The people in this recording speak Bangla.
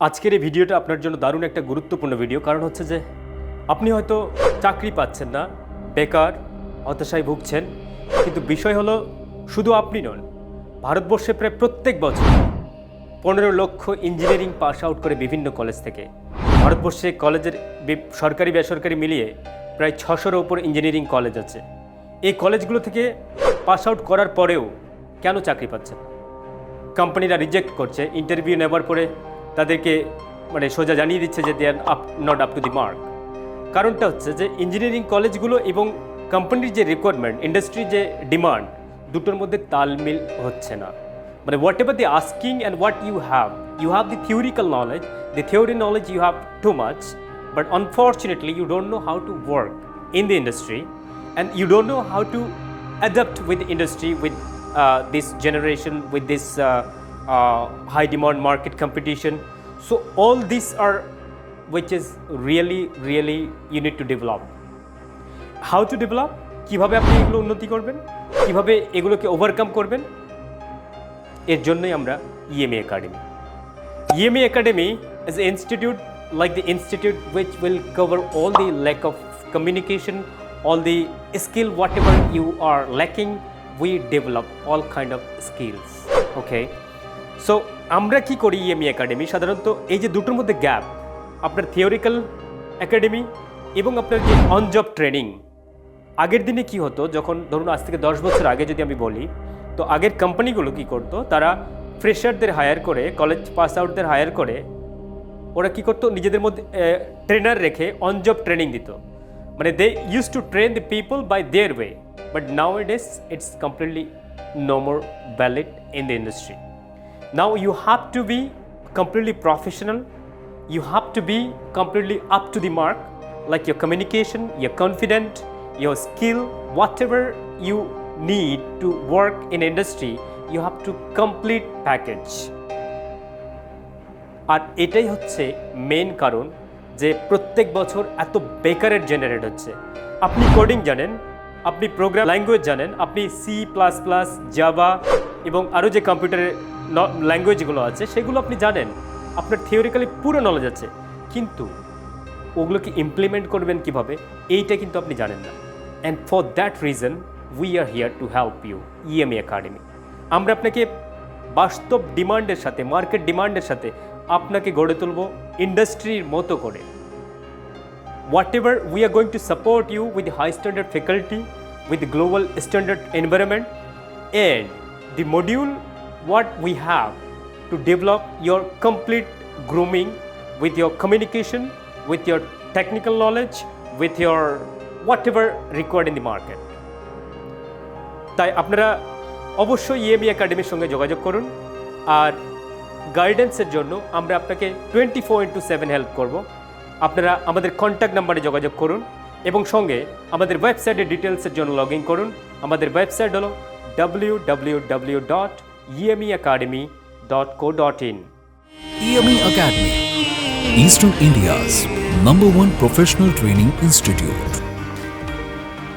আজকের এই ভিডিওটা আপনার জন্য দারুণ একটা গুরুত্বপূর্ণ ভিডিও, কারণ হচ্ছে যে আপনি হয়তো চাকরি পাচ্ছেন না, বেকার, হতাশায় ভুগছেন, কিন্তু বিষয় হলো শুধু আপনি নন, ভারতবর্ষে প্রায় প্রত্যেক বছর পনেরো লক্ষ ইঞ্জিনিয়ারিং পাস আউট করে বিভিন্ন কলেজ থেকে। ভারতবর্ষে কলেজের সরকারি, বেসরকারি মিলিয়ে প্রায় ছশোর ওপর ইঞ্জিনিয়ারিং কলেজ আছে। এই কলেজগুলো থেকে পাস আউট করার পরেও কেন চাকরি পাচ্ছেন? কোম্পানিরা রিজেক্ট করছে, ইন্টারভিউ নেবার পরে তাদেরকে মানে সোজা জানিয়ে দিচ্ছে যে they are up not up to the mark কারণটা হচ্ছে যে ইঞ্জিনিয়ারিং কলেজগুলো এবং কোম্পানির যে রিকোয়ারমেন্ট ইন্ডাস্ট্রির যে ডিমান্ড দুটোর মধ্যে তালমিল হচ্ছে না। মানে whatever the asking and what you have you have the theoretical knowledge the theory knowledge you have too much but unfortunately you don't know how to work in the industry and you don't know how to adapt with the industry with uh, this generation with this uh, uh, high demand market competition so all these are which is really really you need to develop how to develop কীভাবে আপনি এগুলো উন্নতি করবেন কীভাবে এগুলোকে ওভারকাম করবেন এর জন্যই আমরা E EMA academy EMA Academy is an institute like the institute which will cover all the lack of communication, all the skill whatever you are lacking, we develop all kind of skills. Okay. so আমরা কি করি ইএমই একাডেমি সাধারণত এই যে দুটোর মধ্যে গ্যাপ আপনার থিওরিক্যাল একাডেমি এবং আপনার যে অন জব ট্রেনিং আগের দিনে কি হতো, যখন ধরুন আজ থেকে দশ বছর আগে যদি আমি বলি, তো আগের কোম্পানিগুলো কি করতো? তারা ফ্রেশারদের হায়ার করে কলেজ পাস আউটদের হায়ার করে, ওরা কি করতো? নিজেদের মধ্যে ট্রেনার রেখে অন জব ট্রেনিং দিত। মানে they use to train the people by their way but now it is it's completely no more valid in the industry now you have to be completely professional you have to be completely up to the mark like your communication your confident your skill whatever you need to work in industry you have to complete package আর এটাই হচ্ছে মেন কারণ যে প্রত্যেক বছর এত বেকারের জেনারেট হচ্ছে আপনি কোডিং জানেন আপনি প্রোগ্রাম ল্যাঙ্গুয়েজ জানেন আপনি সি প্লাস প্লাস জাভা এবং আরও যে কম্পিউটারের ল্যাঙ্গুয়েজগুলো আছে, সেগুলো আপনি জানেন। আপনার থিওরিক্যালি পুরো নলেজ আছে। কিন্তু ওগুলোকে ইমপ্লিমেন্ট করবেন কীভাবে, এইটা কিন্তু আপনি জানেন না। And for that reason we are here to help you EMA academy আমরা আপনাকে বাস্তব ডিমান্ডের সাথে মার্কেট ডিমান্ডের সাথে আপনাকে গড়ে তুলব ইন্ডাস্ট্রির মতো করে। Whatever we are going to support you with high standard faculty, with the global standard environment, and the module what we have to develop your complete grooming with your communication, with your technical knowledge, with your whatever required in the market. তাই আপনারা অবশ্যই ইএমই একাডেমির সঙ্গে যোগাযোগ করুন আর গাইডেন্সের জন্য আমরা আপনাকে twenty four into seven help করব। আপনারা আমাদের কন্ট্যাক্ট নাম্বারে যোগাযোগ করুন এবং সঙ্গে আমাদের ওয়েবসাইটের ডিটেলসের জন্য লগ ইন করুন। আমাদের ওয়েবসাইট হলো W W W dot emeacademy.co.in. EME Academy, Eastern India's number one professional training institute.